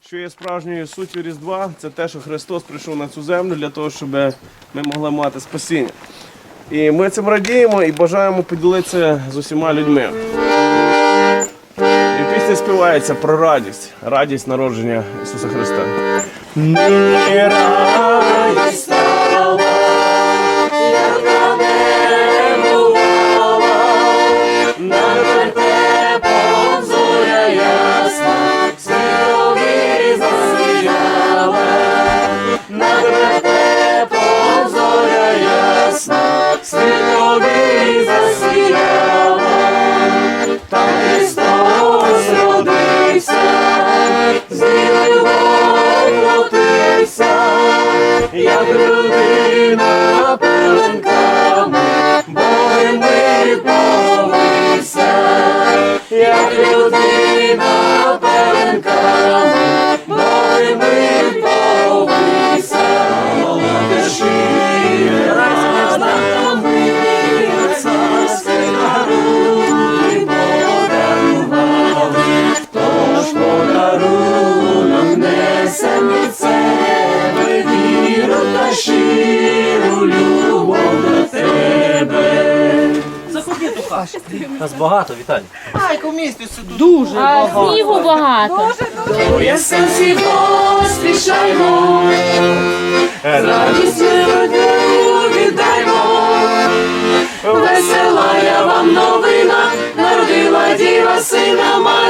що є справжньою суттю Різдва, це те, що Христос прийшов на цю землю для того, щоб ми могли мати спасіння. І ми цим радіємо і бажаємо поділитися з усіма людьми. І пісня співається про радість, радість народження Ісуса Христа. Радість щиру любов до тебе. Хату. Нас багато, Віталій. Ай, Дуже А снігу багато. До ясенці поспішаймо, радість родину віддаймо. Весела я вам новина, народила діва сина Марія,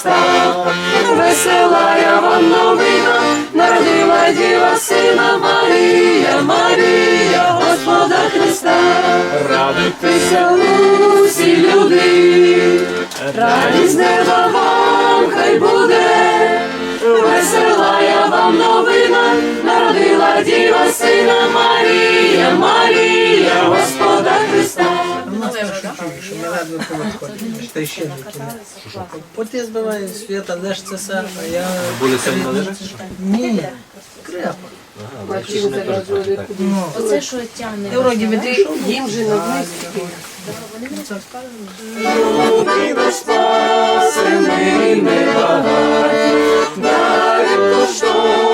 Христа. Весела я вам новина, народила діва сина Марія, Марія, Господа Христа. Радуйтеся, усі люди, радість неба вам хай буде. Весела я вам новина, народила діва сина Марія, Марія, що ми повиходимо, та ще не Поти збиває світа, лиш це все, а я... Були сьогодні належати? Ні, крепко. Оце що тягне. Я вроді відійшов, їм же на Україна спасений небагаті, дарів коштовних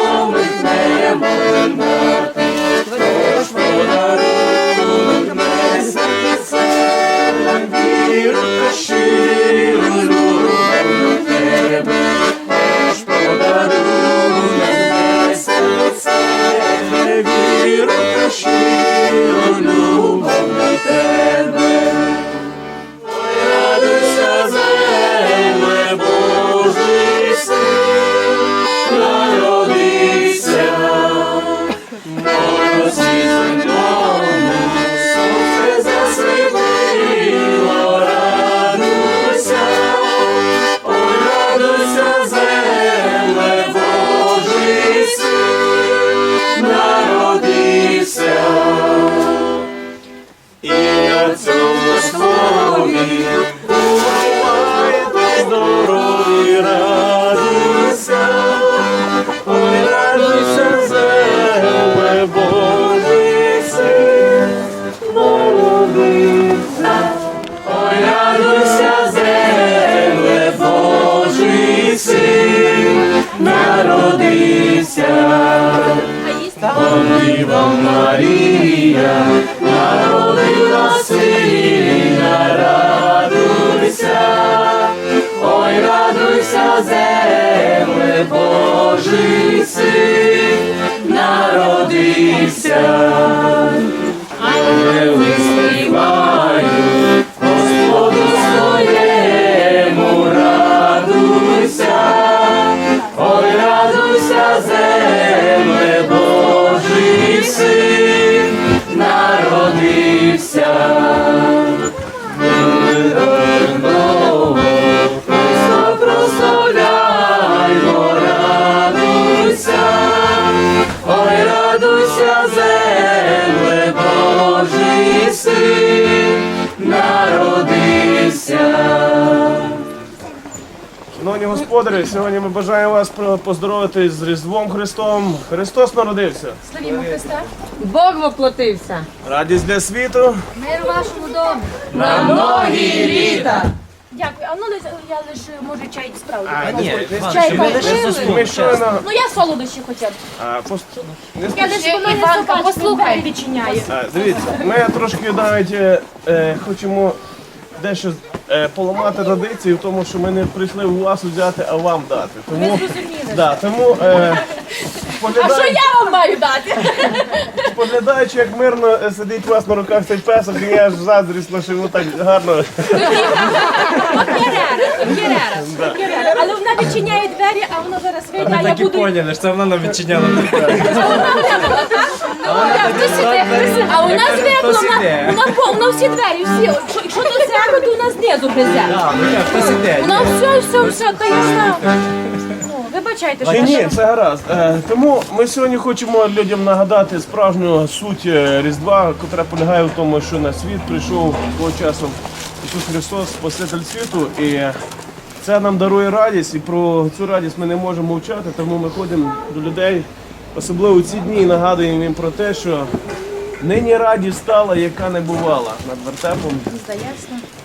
цьому слові здорові, радуйся, ой, радуйся, земле, Божий син, народився. Ой, радуйся, земле, Божий син, народився. Діва Марія, народила земле, Божий син, народився. Ангели співають, Господу своєму радуйся, ой, радуйся, земле, Божий син, Шановні господарі, сьогодні ми бажаємо вас поздоровити з Різдвом Христом. Христос народився. Славімо Христа. Бог воплотився. Радість для світу. Мир вашому дому. На многі літа! Дякую. А ну я лише може чай справлю. А, Ні, Чай ми лише щойно Ну я солодощі хоча б. а, пос- не Я десь до мене Іванка, послухай. А, Дивіться, ми трошки навіть е, е, хочемо дещо е, поламати традиції в тому, що ми не прийшли у вас взяти, а вам дати. Тому, Зрозуміли. да, тому е, А що споглядаючи, я вам маю дати? споглядаючи, як мирно е, сидить у вас на руках цей песок, я аж заздрісно, що йому так гарно. Але вона відчиняє двері, а вона зараз вийде, а я буду... поняли, що це вона нам відчиняла. А у нас звикла, вона, вона повна всі двері, всі. Якщо- Якщо треба, у нас знизу гризе. Хтось іде. Вона все, все, все, то я знаю. Ну, вибачайте, що Ні, ні, це гаразд. Е, тому ми сьогодні хочемо людям нагадати справжню суть е, Різдва, яка полягає в тому, що на світ прийшов того часу Ісус Христос, Спаситель світу, і це нам дарує радість, і про цю радість ми не можемо мовчати, тому ми ходимо до людей, особливо у ці дні, і нагадуємо їм про те, що нині радість стала, яка не бувала над вертепом. Здається.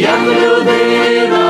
як людина.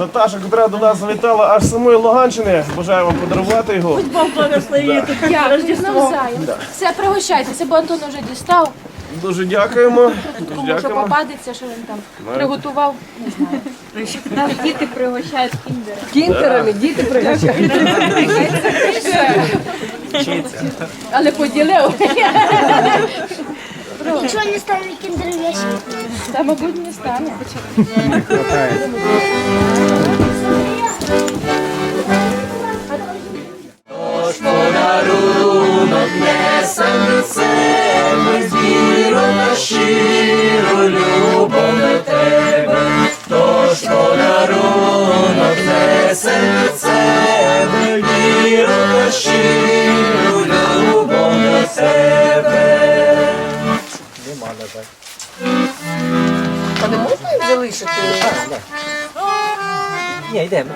Наташа, яка до нас завітала аж з самої Луганщини, бажаю вам подарувати його. Дякую, навзаєм. Все, пригощайтеся, бо Антон вже дістав. Дуже дякуємо. Дуже Кому що дякуємо. попадеться, що він там приготував. Не знаю. Нас діти пригощають кіндери. Кінтерами діти пригощають. Але поділив. Нічого не стане кіндер Та, мабуть, не стане. А йдемо.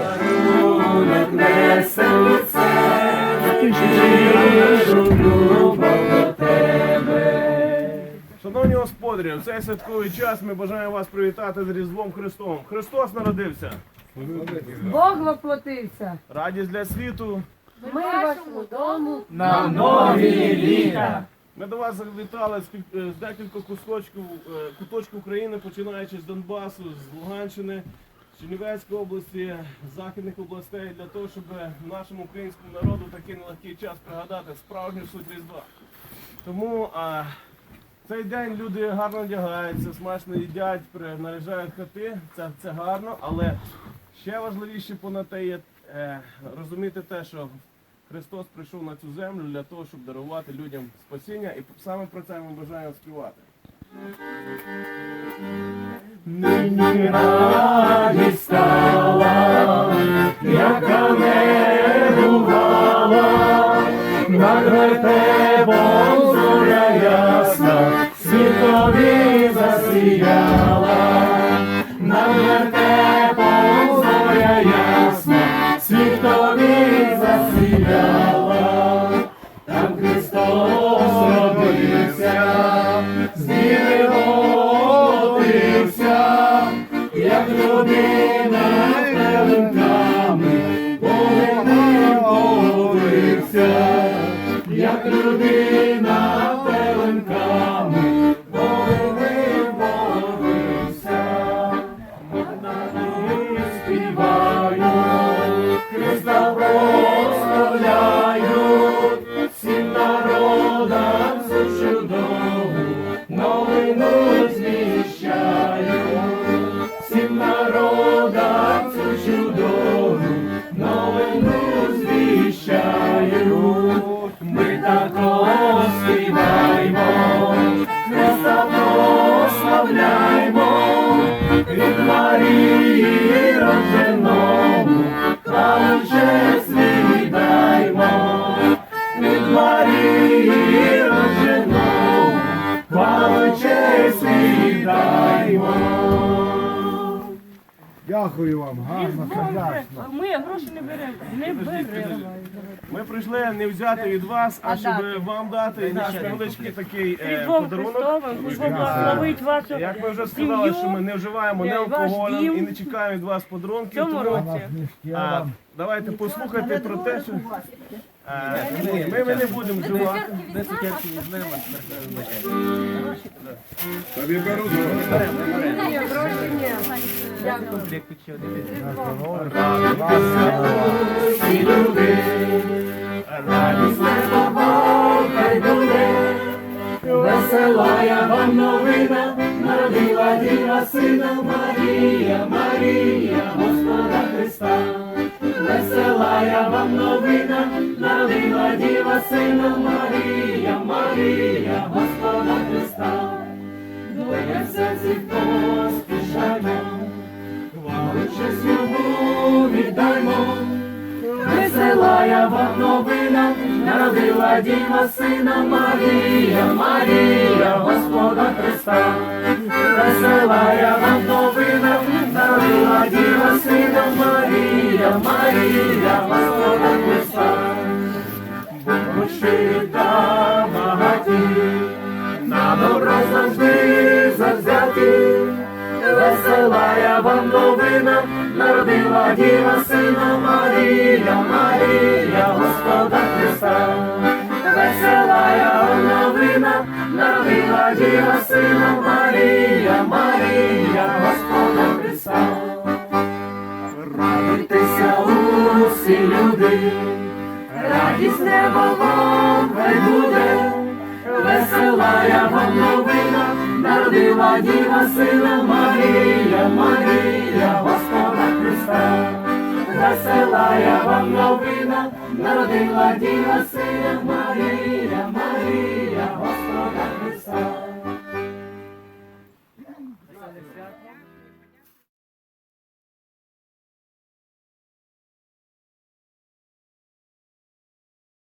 Шановні господарі, в цей святковий час ми бажаємо вас привітати з Різдвом Христовим. Христос народився. Бог воплотився. Радість для світу. Ми вашому дому. на нові літа. Ми до вас завітали з, е, декількох кусочків, е, куточків України, починаючи з Донбасу, з Луганщини, Чернівецької області, західних областей, для того, щоб нашому українському народу такий нелегкий час пригадати справжню суть Різдва. Тому а, цей день люди гарно одягаються, смачно їдять, наряжають хати. Це, це гарно, але ще важливіше понад те є е, розуміти те, що Христос прийшов на цю землю для того, щоб дарувати людям спасіння, і саме про це ми бажаємо співати. З Дякую вам, гарно, вдячно. Ми гроші не беремо. Не беремо. Ми прийшли не взяти від вас, а щоб вам дати наш невеличкий такий е, Різдвом подарунок. Христовим, Бог благословить вашу Як ми вже сказали, що ми не вживаємо ні Е, ваш алкоголем дім. і не чекаємо від вас в подарунків. цьому Тому році. а, давайте послухайте про те, що ні, ми, ми не будемо вживати. Всі люди, радість небо хай буде, весела я вам новина, народила діва сина Марія, Марія, Господа Христа. Весела я вам новина, народила діва сина Марія, Марія, Господа Христа. Двоє серці поспішаймо, хвалу честь йому віддаймо. Весела я вам новина, народила діва сина Марія, Марія, Господа Христа. Весела вам новина, народила діва сина Марія, Марія, Господа Христа. Та багаті, на добро завжди завзяті. Весела вам новина, народила діва сина Марія, Марія, Господа Христа. Весела я новина, народила діва сина Марія, Марія, Господа Христа. Радуйтеся усі люди, радість неба вам хай буде. Весела я вам новина, народила діва сина Марія, Марія, Христа, весела я вам новина, народила діва сина, Марія, Марія, Господа Христа.